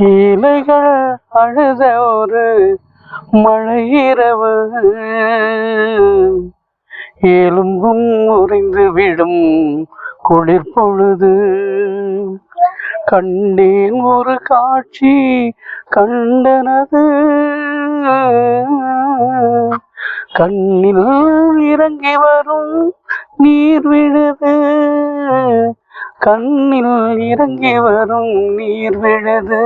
இலைகள் அழுத ஒரு மழையிரவு. எலும்பும் உறைந்து விடும் குளிர் பொழுது. கண்டேன் ஒரு காட்சி கண்டனது. கண்ணில் இறங்கி வரும் நீர் விழுது. கண்ணில் இறங்கி வரும் நீர் விழுது.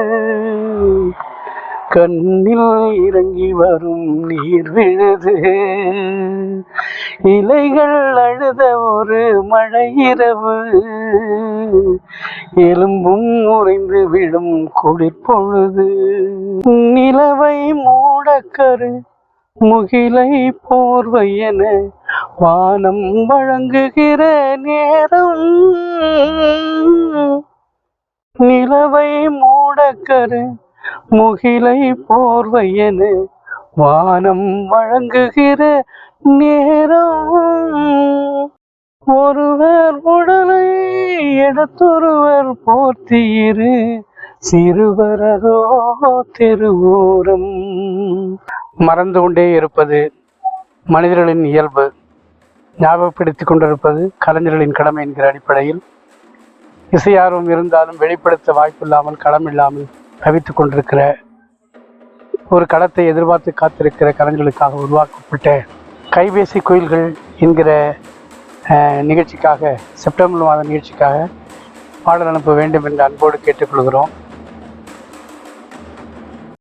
கண்ணில் இறங்கி வரும் நீர் விழுது. இலைகள் அழுத ஒரு மழை இரவு. எலும்பும் உறைந்து விடும் குளிர்பொழுது நிலவை மூடக்கரு முகிலை போர்வையென வானம் வழங்குகிற நேரம். நிலவை மூடக்கரு முகிலை போர்வை வானம் வழங்குகிற நேரம். ஒருவர் உடலை எடுத்தொருவர் போர்த்தியிரு சிறுவரதோ தெருவோரம். மறந்து கொண்டே இருப்பது மனிதர்களின் இயல்பு. ஞாபகப்படுத்தி கொண்டிருப்பது கலைஞர்களின் கடமை என்கிற அடிப்படையில். இசை ஆர்வம் இருந்தாலும் வெளிப்படுத்த வாய்ப்பில்லாமல் களம் இல்லாமல் தவித்து கொண்டிருக்கிற ஒரு களத்தை எதிர்பார்த்து காத்திருக்கிற கலைஞர்களுக்காக உருவாக்கப்பட்ட கைபேசி கோயில்கள் என்கிற நிகழ்ச்சிக்காக செப்டம்பர் மாத நிகழ்ச்சிக்காக பாடல் அனுப்ப வேண்டும் என்று அன்போடு கேட்டுக்கொள்கிறோம்.